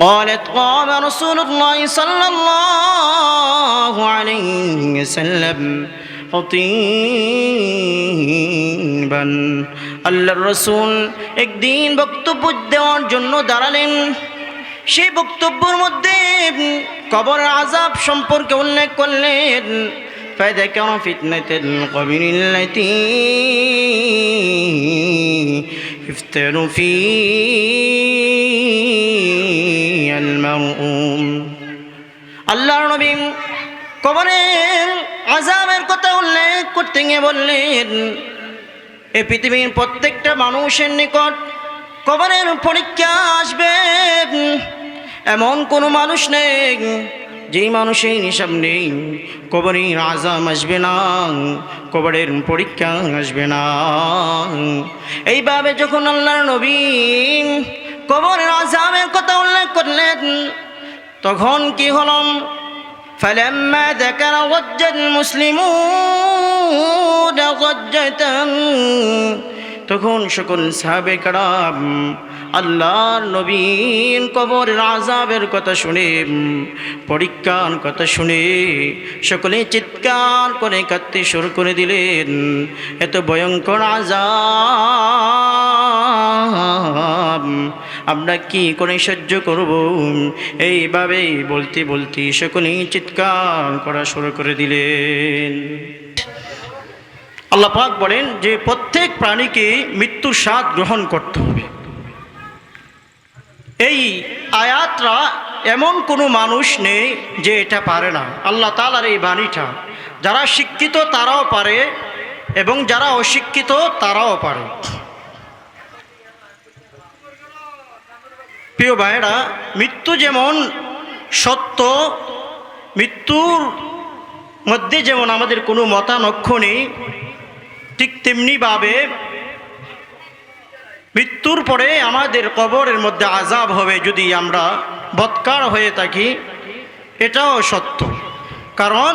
قالت قام رسول الله صلى الله عليه وسلم خطيبا আল্লাহর রসুল একদিন বক্তব্য দেওয়ার জন্য দাঁড়ালেন সেই বক্তব্যের মধ্যে কবর আজাব সম্পর্কে উল্লেখ করলেন فذكر فتنة القبر التي يفتن فيها আল্লাহর নবী কবরের আজাবের কথা উল্লেখ করতে গিয়ে বললেন, এ পৃথিবীর প্রত্যেকটা মানুষের নিকট কবরের পরীক্ষা আসবে। এমন কোনো মানুষ নেই যেই মানুষের হিসাব নেই। কবরের আজাম আসবে না, কবরের পরীক্ষা আসবে না। এইভাবে যখন আল্লাহর নবী কবরের আজামের কথা উল্লেখ করলেন তখন কি হলাম فلما ذكر ضج المسلمون ضجة তখন সকল সাহাবে কারাম আল্লাহর নবীন কবরের আজাবের কথা শুনে পরীক্ষার কথা শুনে সকলে চিৎকার করে কাঁদতে শুরু করে দিলেন এত ভয়ঙ্কর আজাব আমরা কি করে সহ্য করব? এইভাবেই বলতে বলতে সকলেই চিৎকার করা শুরু করে দিলেন। আল্লাহ পাক বলেন যে প্রত্যেক প্রাণীকে মৃত্যুর স্বাদ গ্রহণ করতে হবে। এই আয়াতরা এমন কোনো মানুষ নেই যে এটা পারে না। আল্লাহ তালার এই বাণীটা, যারা শিক্ষিত তারাও পারে এবং যারা অশিক্ষিত তারাও পারে। প্রিয় ভাইয়েরা, মৃত্যু যেমন সত্য, মৃত্যুর মধ্যে যেমন আমাদের কোনো মতানক্ষ নেই, ঠিক তেমনিভাবে মৃত্যুর পরে আমাদের কবরের মধ্যে আজাব হবে যদি আমরা বৎকার হয়ে থাকি, এটাও সত্য। কারণ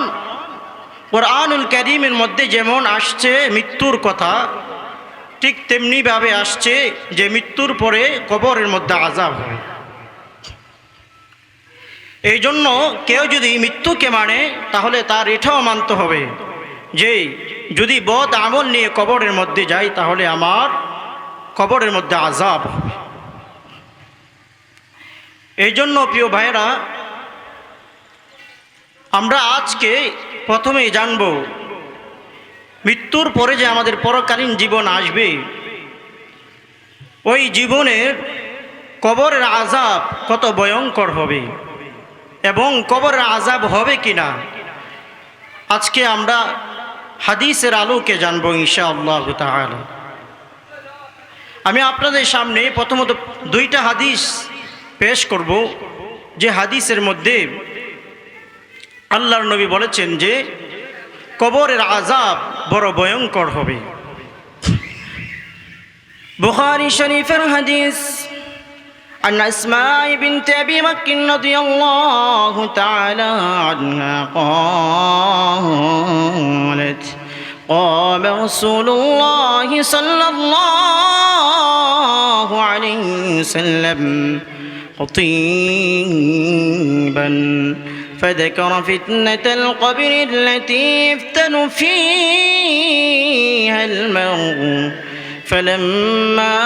ওর কোরআনুল করিমের মধ্যে যেমন আসছে মৃত্যুর কথা ঠিক তেমনিভাবে আসছে যে মৃত্যুর পরে কবরের মধ্যে আজাব হবে এই জন্য কেউ যদি মৃত্যুকে মানে তাহলে তার এটাও মানতে হবে যে, যদি বদ আমল নিয়ে কবরের মধ্যে যাই, তাহলে আমার কবরের মধ্যে আজাব এই জন্য প্রিয় ভাইয়েরা, আমরা আজকে প্রথমেই জানব মৃত্যুর পরে যে আমাদের পরকালীন জীবন আসবে, ওই জীবনের কবরের আজাব কত ভয়ঙ্কর হবে এবং কবরের আজাব হবে কি না আজকে আমরা হাদিসের আলোকে জানব ইনশা আল্লাহ আমি আপনাদের সামনে প্রথমত দুইটা হাদিস পেশ করব, যে হাদিসের মধ্যে আল্লাহর নবী বলেছেন যে কবরের আজাব বড় ভয়ঙ্কর হবে বুখারী শরীফের হাদিস عن أسماء بنت أبي بكر رضي الله تعالى عنها قالت قام رسول الله صلى الله عليه وسلم خطيبا فذكر فتنة القبر التي يفتن فيها المرء فلما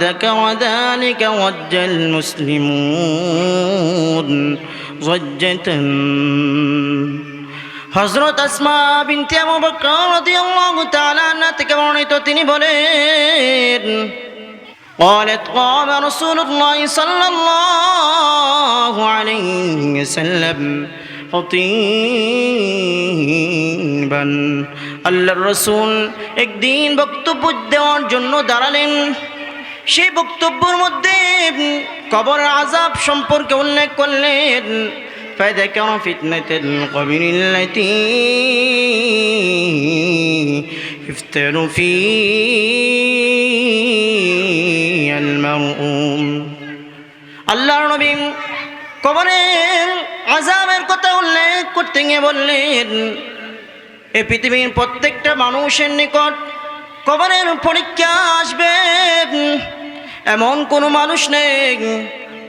ذكر ذلك ضج المسلمون ضجة হজরত আসমা বিনতে আবু বকর রাদিয়াল্লাহু তাআলা আনহা থেকে বর্ণিত তিনি বলেন قالت قام رسول الله صلى الله عليه وسلم خطيبا আল্লাহর রসুল একদিন বক্তব্য দেওয়ার জন্য দাঁড়ালেন সেই বক্তব্যের মধ্যে কবর আজাব সম্পর্কে উল্লেখ করলেন فذكر فتنة القبر التي يفتن فيها المرؤوم আল্লাহর নবী কবরের আজাবের কথা উল্লেখ করতে গিয়ে বললেন, এ পৃথিবীর প্রত্যেকটা মানুষের নিকট কবরের পরীক্ষা আসবে। এমন কোনো মানুষ নেই,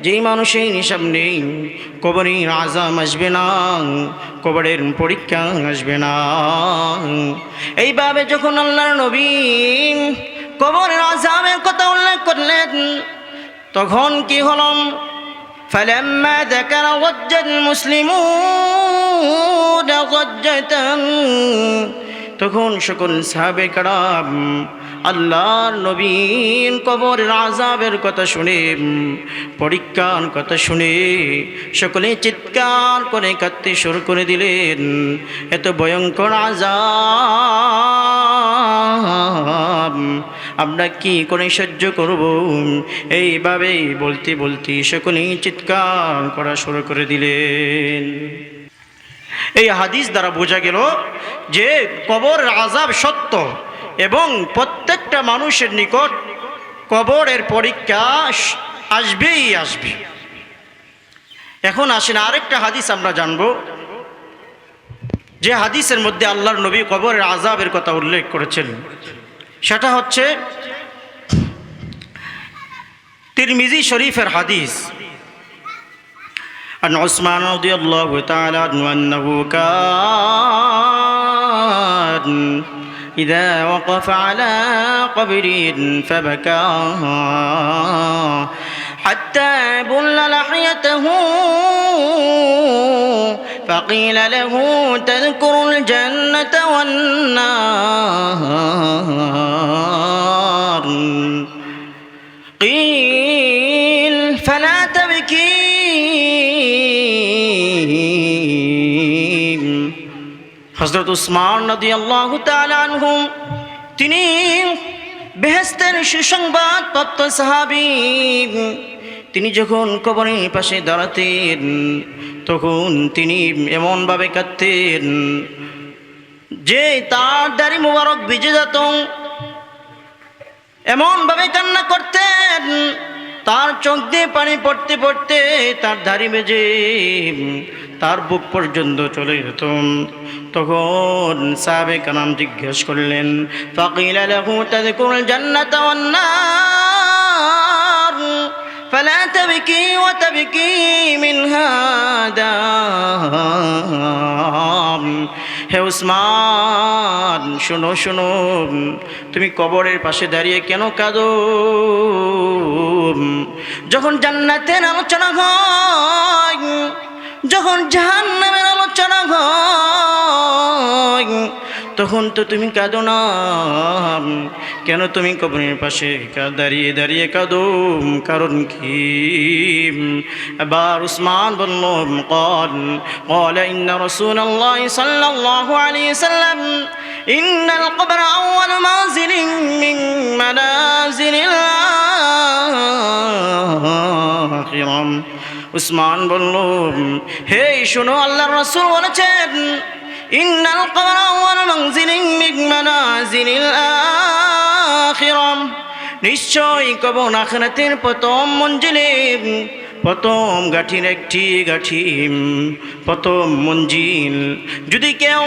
যেই মানুষের হিসাব নেই, কবরের আজাম আসবে না, কবরের পরীক্ষা আসবে না। এইভাবে যখন আল্লাহর নবী কবরের আজামের কথা উল্লেখ করলেন, তখন কি হলাম فلما ذكر ضج المسلمون ضجة তখন সকল সাহাবে কারাম আল্লাহর নবীন কবরের আজাবের কথা শুনে, পরীক্ষার কথা শুনে সকলে চিৎকার করে কাঁদতে শুরু করে দিলেন। এত ভয়ঙ্কর আজাব আমরা কি করে সহ্য করব? এইভাবেই বলতে বলতে সকলেই চিৎকার করা শুরু করে দিলেন। এই হাদিস দ্বারা বোঝা গেল যে কবর আজাব সত্য। এবং প্রত্যেকটা মানুষের নিকট কবরের পরীক্ষা আসবেই আসবে এখন আসেন আরেকটা হাদিস আমরা জানব যে হাদিসের মধ্যে আল্লাহর নবী কবরের আজাবের কথা উল্লেখ করেছেন সেটা হচ্ছে তিরমিজি শরীফের হাদিস عن عثمان رضي الله تعالى عنه أنه كان إذا وقف على قبر فبكى. حتى بل لحيته فقيل له تذكر الجنة والنار. قيل فلا হজরত উসমান নদী আল্লাহ আনহুম, তিনি বেহেস্তের সুসংবাদ প্রাপ্ত সাহাবি। তিনি যখন কবরের পাশে দাঁড়াতেন, তখন তিনি এমনভাবে কাঁদতেন যে তার দাড়ি মুবারক ভিজে যেত। এমনভাবে কান্না করতেন, তার চোখ দিয়ে পানি পড়তে পড়তে তার ধারি বেজে তার বুক পর্যন্ত চলে যেত। তখন সাবে কানাম জিজ্ঞেস করলেন মিন হে উসমান, শুনো শুনো, তুমি কবরের পাশে দাঁড়িয়ে কেন কাঁদ? যখন জান্নাতের আলোচনা হয়, যখন জাহান্নামের আলোচনা হয় তখন তো তুমি কাঁদো না কেন তুমি কবরের পাশে কা- দাঁড়িয়ে দাঁড়িয়ে কাঁদো কারণ কি এবার উসমান বলল قال قال إن رسول الله صلى الله عليه وسلم إن القبر أول منزل من منازل الآخرة উসমান বলল হে শোনো আল্লাহর রাসূল বলেছেন ইন্নাল কবর আউয়াল মানজিলিন মিন মানাজিলিল আখিরাম নিশ্চয় কবর আখিরাতের প্রথম মঞ্জিলে প্রথম গাঠির একটি গাঠি প্রথম মঞ্জিল যদি কেউ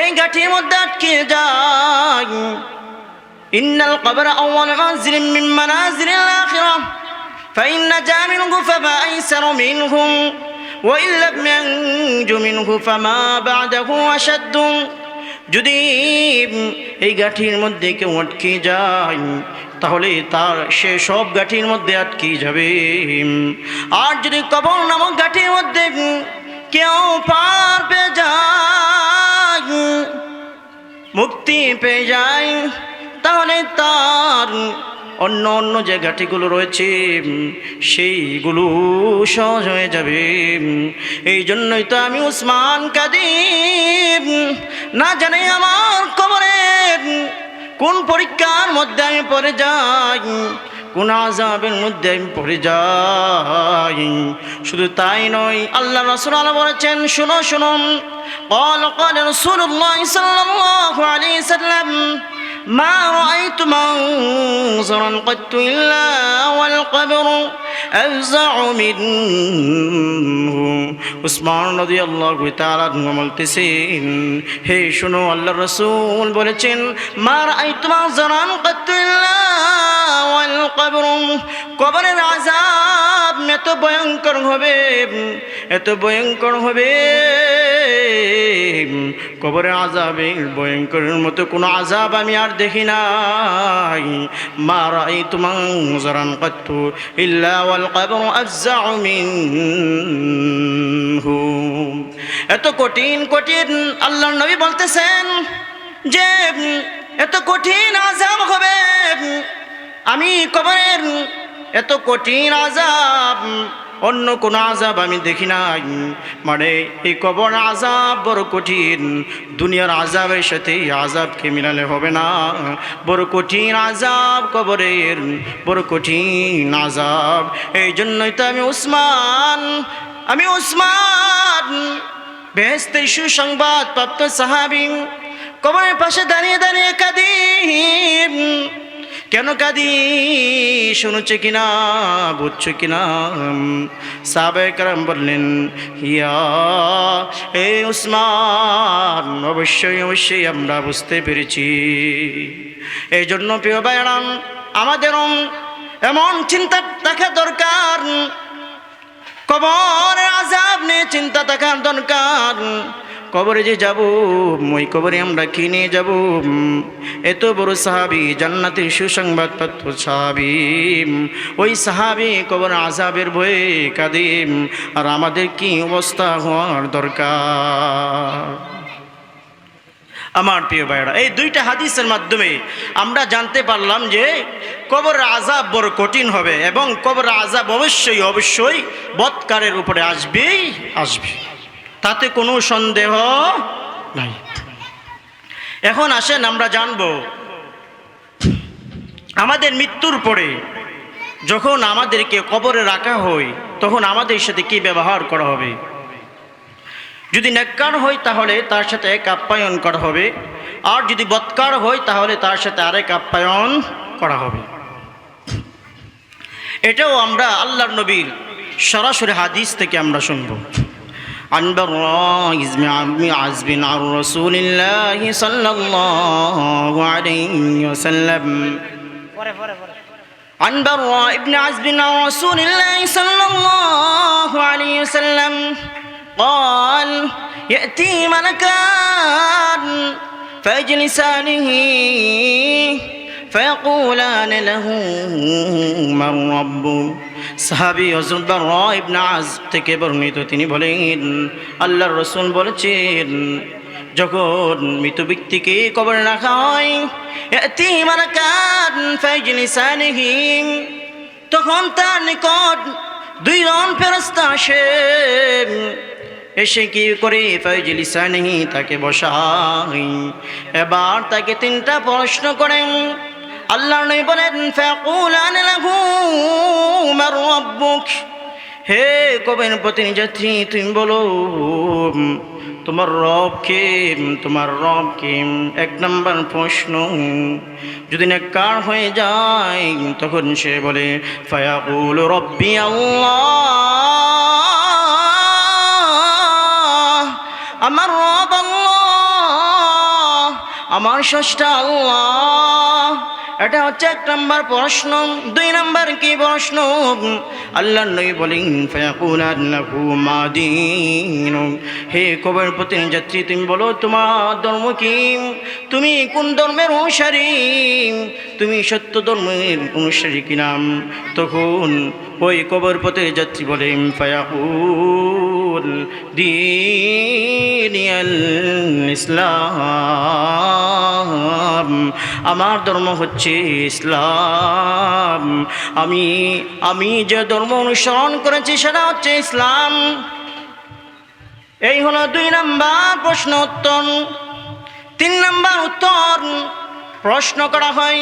এই গাঠির মধ্যে আটকে যায় إن القبر أول منزل من منازل الآخرة فإن نجا منه فما أيسر منهم وإن لم ينج منه فما بعده أشد যদি এই গাঠির মধ্যে কেউ আটকে যায় তাহলে তার সে সব গাঠির মধ্যে আটকে যাবে আর যদি কবর নামক গাঠির মধ্যে কেউ পার পেয়ে যায় মুক্তি পেয়ে যায় তাহলে তার অন্য অন্য যে ঘাটিগুলো রয়েছে উম, সেইগুলো সহজ হয়ে যাবে উম, এই জন্যই তো আমি উসমান কাদিম না জানি আমার কবরের কোন পরীক্ষার মধ্যে আমি পড়ে যাই কোন আজাবের মধ্যে আমি পড়ে যাই শুধু তাই নয় আল্লাহ রসুল আল্লাহ বলেছেন শুনো শুনুন قال قال رسول الله صلى الله عليه وسلم ما رأيت منظرا قد إلا والقبر أفزع منه উসমান নদী আল্লাহ বলতেছেন হে শোনো আল্লাহ রসুল বলেছেন মার আই তোমার জানান কবর কবরের আজাব এত ভয়ঙ্কর হবে, এত ভয়ঙ্কর হবে। কবরে আজাবের ভয়ঙ্করের মতো কোনো আজাব আমি আর দেখি নাই। মারা এই তোমার জরান কত্তু ইল্লা ওয়াল কবর আফজাউ মিনহু। এত কঠিন কঠিন আল্লাহর নবী বলতেছেন যে, এত কঠিন আজাব হবে। আমি কবরের এত কঠিন আজাব অন্য কোন আজাব আমি দেখি নাই। মানে এই কবর আজাব বড় কঠিন, দুনিয়ার আজাবের সাথে এই আজাবকে মিলালে হবে না। বড় কঠিন আজাব কবরের, বড় কঠিন আজাব এই জন্যই তো আমি উসমান আমি উসমান। বেহেস্তের সুসংবাদ প্রাপ্ত সাহাবি, কবরের পাশে দাঁড়িয়ে দাঁড়িয়ে কাঁদি কেন কাঁদি শুনছে কিনা, বুঝছ কিনা? সাবেকরাম বললেন, হিয়া, এ উসমান, অবশ্যই অবশ্যই আমরা বুঝতে পেরেছি। এই জন্য প্রিয় ভাইরাম আমাদের এমন চিন্তা থাকা দরকার। কবর আজাব নিয়ে চিন্তা থাকার দরকার। কবরে যে যাব, ওই কবরে আমরা কি নিয়ে যাব? এত বড় সাহাবি, জান্নাতের সুসংবাদ পাত্র সাহাবি। ওই সাহাবি কবর আজাবের ভয়ে কাদিম আর আমাদের কি অবস্থা হওয়ার দরকার? আমার প্রিয় ভাইরা এই দুইটা হাদিসের মাধ্যমে আমরা জানতে পারলাম যে কবর আজাব বড় কঠিন হবে এবং কবর আজাব অবশ্যই অবশ্যই বৎকারের উপরে আসবেই আসবে তাতে কোনো সন্দেহ নাই। এখন আসেন আমরা জানব, আমাদের মৃত্যুর পরে যখন আমাদেরকে কবরে রাখা হয়, তখন আমাদের সাথে কি ব্যবহার করা হবে? যদি নেককার হয় তাহলে তার সাথে এক আপ্যায়ন করা হবে, আর যদি বৎকার হয় তাহলে তার সাথে আরেক আপ্যায়ন করা হবে। এটাও আমরা আল্লাহর নবীর সরাসরি হাদিস থেকে আমরা শুনব। عن براء بن عزب عن رسول الله صلى الله عليه وسلم. عن براء بن عزب عن رسول الله صلى الله عليه وسلم. قال يأتي ملكان فيجلسانه فيقولان له من ربه সাহাবি হজরত আজ থেকে বর্ণিত, তিনি বলেন, আল্লাহর রসুল বলেছেন, যখন মৃত ব্যক্তিকে কবরে রাখা হয় তখন তার নিকট দুই রন ফেরস্তা আসে। এসে কি করে ফয়জলিসানি তাকে বসাই এবার তাকে তিনটা প্রশ্ন করেন আল্লাহ নবী বলেন, ফাকুলান লাহু, মার রাব্বুক। হে কবেন প্রতিনিধি, তুমি বলো, তোমার রব কে তোমার রব কে এক নম্বর প্রশ্ন। যদি কার হয়ে যায়, তখন সে বলে, ফায়াকুল রব্বি আল্লাহ। আমার রব আল্লাহ, আমার ষষ্ঠা আল্লাহ। এটা হচ্ছে এক নম্বর প্রশ্ন, দুই নম্বর কি প্রশ্ন? আল্লাহ নই মাদিন হে কবর প্রতিন যাত্রী তুমি বলো, তোমার ধর্ম কি? তুমি কোন ধর্মের অনুসারী? তুমি সত্য ধর্মের অনুসারী কি নাম তখন ওই কবর পথে যাত্রী বলেন ফায়াকুল দিনিয়াল ইসলাম আমার ধর্ম হচ্ছে ইসলাম। আমি আমি যে ধর্ম অনুসরণ করেছি সেটা হচ্ছে ইসলাম। এই হলো দুই নাম্বার প্রশ্ন উত্তর। তিন নাম্বার উত্তর প্রশ্ন করা হয়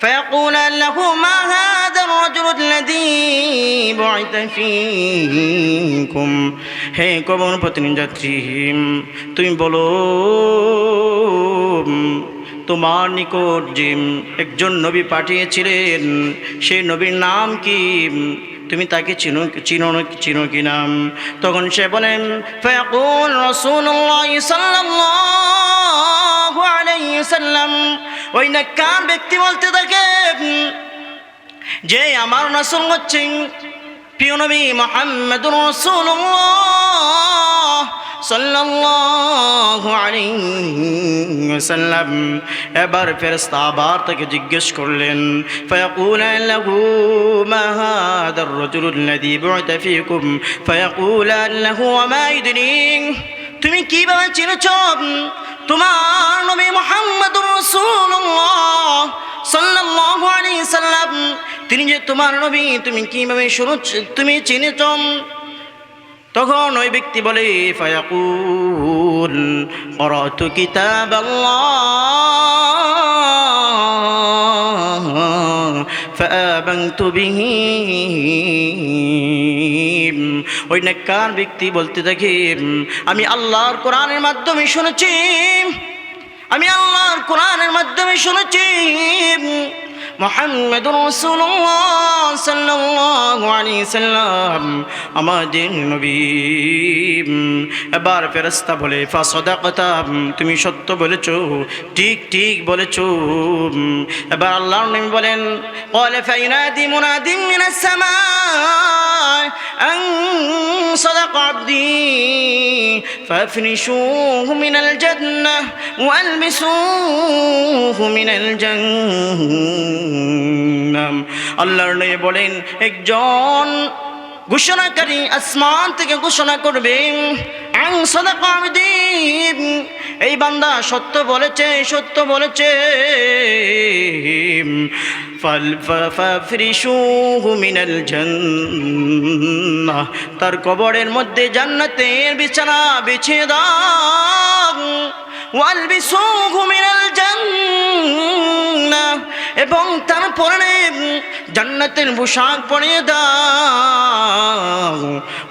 فيقول له ما هذا الرجل الذي بعث فيكم হে কবর পত্নী যাত্রী তুমি বলো তোমার নিকট যে একজন নবী পাঠিয়েছিলেন সেই নবীর নাম কি তুমি তাকে চিনো চিনো চিনো কি নাম তখন সে বলেন ফয়াকুল রসুল্লাহ সাল্লাল্লাহু আলাইহি সাল্লাম ওই নাক্কার ব্যক্তি বলতে থাকে, যে আমার রাসূল হচ্ছেন প্রিয় নবী মুহাম্মদুর রাসূলুল্লাহ সাল্লাল্লাহু আলাইহি ওয়াসাল্লাম। এবার ফেরেশতা আবার তাকে জিজ্ঞেস করলেন, ফায়াকুল লাহু মা হাদার রাজুলুল লাযী বু'তা ফীকুম? ফায়াকুল লাহু ওয়া তুমি কিভাবে চিনেছ তোমার নবী মুহাম্মদুর রাসূলুল্লাহ সাল্লাল্লাহু আলাইহি সাল্লাম তিনি যে তোমার নবী তুমি কিভাবে শুনেছ তুমি চিনেছ তখন ওই ব্যক্তি বলে ফায়াকুল قرأت كتاب الله فآمنت به ওই নেককার ব্যক্তি বলতে দেখি আমি আল্লাহর কোরআনের মাধ্যমে শুনেছি, আমি আল্লাহর কোরআনের মাধ্যমে শুনেছি মোহাম্মদ রসুল্লাহ সাল্লাল্লাহু আলাইহি সাল্লাম আমাদের নবী এবার ফেরেশতা বলে ফাসাদাকতা তুমি সত্য বলেছো ঠিক ঠিক বলেছো এবার আল্লাহর নবী বলেন قال فينادي مناد من السماء أن صدق عبدي فافرشوه من الجنة والبسوه من الجنة আল্লাহর নবী বলেন, একজন ঘোষণাকারী আসমান থেকে ঘোষণা করবে এই বান্দা সত্য বলেছে সত্য বলেছে। তার কবরের মধ্যে জান্নাতের বিছানা বিছিয়ে দাও। ওয়ালবিসুহু মিনাল জান্নাহ এবং তার পরনে জান্নাতের পোশাক পরিয়ে দাও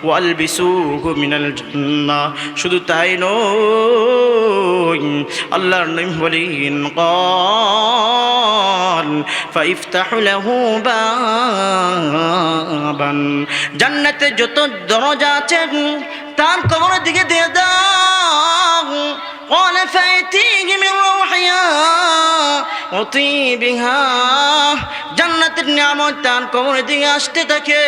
ওয়ালবিসুহু মিনাল জান্নাহ শুধু তাই নয় আল্লাহর নবী বলেন قال فافتح له بابا জান্নাতে যত দরজা আছে তার কবরের দিকে দিয়ে দাও قال فأتيه من روحها وطيبها জান্নাতের নিয়ামত তার কবরের দিকে আসতে থাকে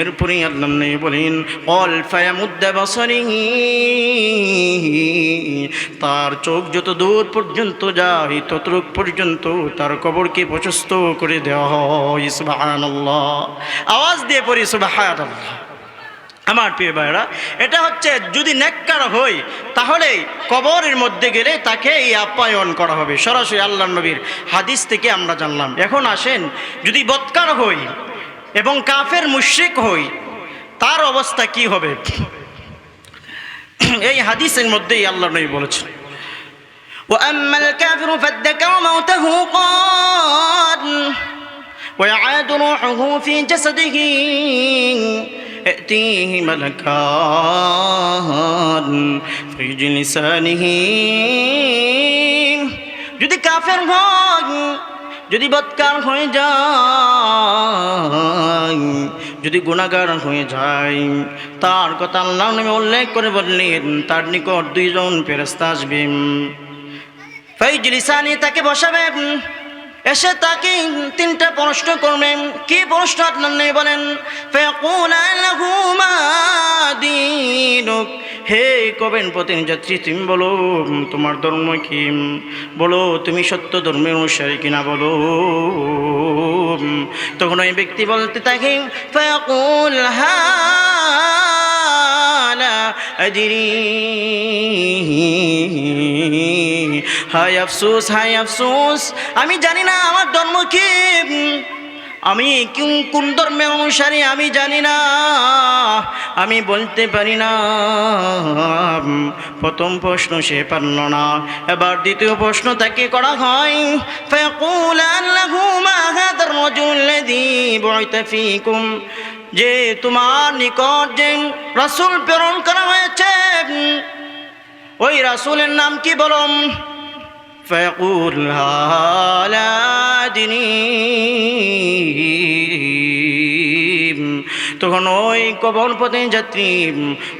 এরপরে আল্লাহ নেই বলেন অল ফায়ামুদ্দা বসরিহি তার চোখ যত দূর পর্যন্ত যায় ততটুক পর্যন্ত তার কবরকে প্রশস্ত করে দেওয়া হয় সুবহানাল্লাহ আওয়াজ দিয়ে পড়ি সুবহানাল্লাহ আমার প্রিয় ভাইরা এটা হচ্ছে যদি নেককার হই তাহলে কবরের মধ্যে গেলে তাকে এই আপ্যায়ন করা হবে সরাসরি আল্লাহ নবীর হাদিস থেকে আমরা জানলাম এখন আসেন যদি বৎকার হই এবং কাফের মুশ্রিক হই তার অবস্থা কি হবে এই হাদিসের মধ্যেই আল্লাহ নবী বলেছেন وأما الكافر فادكر موته قال ويعاد روحه في جسده يأتيه ملكان في لسانه যদি কাফের হয় যদি বৎকার হয়ে যায় যদি গুণাগার হয়ে যায় তার কথা আল্লাহ নামে উল্লেখ করে বললেন তার নিকট দুইজন ফেরস্তা আসবেন ফাইজলিসানি তাকে বসাবে এসে তাকে তিনটা প্রশ্ন করবেন কি প্রশ্ন আপনার নেই বলেন فيقول له ما دينك হে কবেন পতিন যাত্রী তুমি বলো তোমার ধর্ম কি বলো তুমি সত্য ধর্মের অনুসারী কিনা বলো তখন ওই ব্যক্তি বলতে থাকে فيقول هذا أدري হায় আফসোস হায় আফসোস। আমি জানি না আমার ধর্ম কি। আমি কিউ কোন ধর্মের অনুসারী আমি জানি না। আমি বলতে পারি না। প্রথম প্রশ্ন সে পারল না। এবার দ্বিতীয় প্রশ্ন তাকে করা হয় যে তোমার নিকট যে রাসুল প্রেরণ করা হয়েছে, ওই রাসুলের নাম কি বলম فيقول هذا দিনীম তখন ওই কবর পথে যাত্রী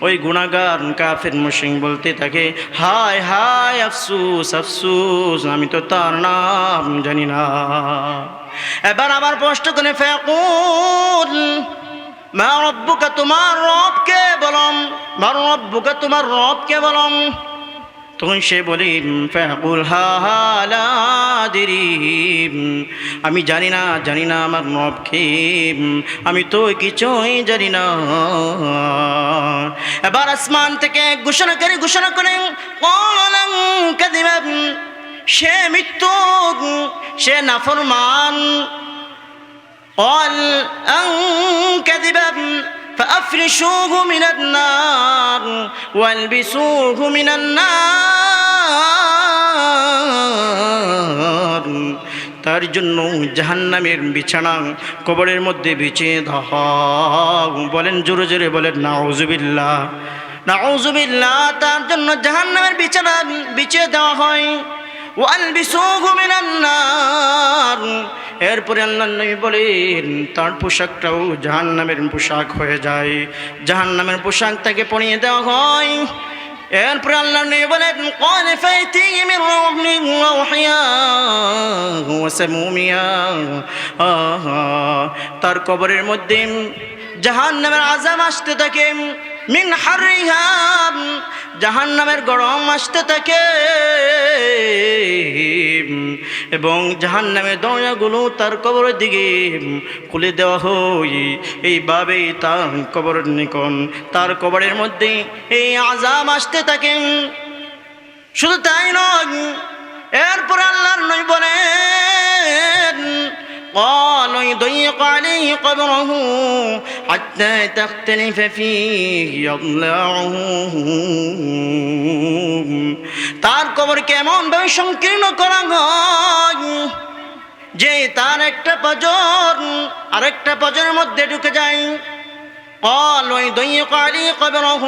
ওই গুণাগার কাফের মুশিং বলতে থাকে হায় হায় আফসুস আফসুস আমি তো তার নাম জানি না এবার আবার প্রশ্ন করে ফেকুল মা রব্বুকা তোমার রবকে বলম মা রব্বুকা তোমার রবকে বলম তখন সে বলেন ফাকুল হালাদিরিম আমি জানি না জানি না আমার নবকে আমি তো কিছুই জানি না। এবার আসমান থেকে ঘোষণা করে, ঘোষণা করেন সে মৃত্যু, সে নাফরমান, অল অং فأفرشوه من النار والبسوه من النار তার জন্য জাহান্নামের বিছানা কবরের মধ্যে বিছিয়ে দাও বলেন জোরে জোরে বলেন নাউজুবিল্লাহ নাউজুবিল্লাহ তার জন্য জাহান্নামের বিছানা বিছিয়ে দেওয়া হয় ওয়ালবিসুহু মিনান নার এরপরে আল্লাহ নবী বলেন তার পোশাকটাও জাহান্নামের পোশাক হয়ে যায় জাহান্নামের পোশাক তাকে পরিয়ে দেওয়া হয় এরপরে আল্লাহ নবী বলেন قال فأتي من روحيا وسموميا আহা তার কবরের মধ্যে জাহান্নামের আজাব আসতে থাকে মিন হারিহাম জাহান্নামের গরম আসতে থাকে এবং জাহান নামে দরজাগুলো তার কবরের দিকে খুলে দেওয়া হই এইভাবেই তার কবরের নিকন, তার কবরের মধ্যে এই আজাম আসতে থাকেন শুধু তাই নয়, এরপর আল্লাহর নই বলেন قال يضيق عليه قبره حتى تختلف فيه أضلاعه তার কবর কেমন ভাবে সংকীর্ণ করা হয় যে তার একটা পজর আরেকটা পজরের মধ্যে ঢুকে যায় قال ويضيق عليه قبره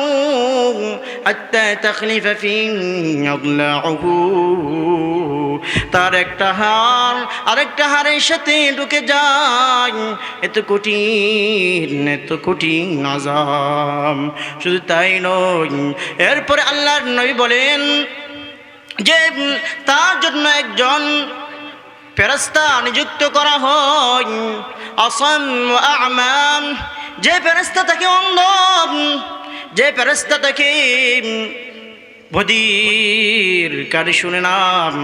حتى تخلف فيه أضلاعه তার একটা হার আরেকটা হারের সাথে ঢুকে যায় এত কঠিন এত কঠিন আজাম শুধু তাই নয় এরপরে আল্লাহর নবী বলেন যে তার জন্য একজন ফেরস্তা নিযুক্ত করা হয় অসম আমাম যে ফেরস্তা তাকে অন্ধ যে ফেরস্তা তাকে বদির কারি শুনে নাম।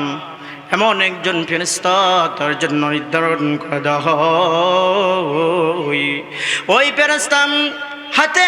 এমন একজন ফেরস্তা তার জন্য নির্ধারণ করে দেওয়া ওই ফেরস্তাম হাতে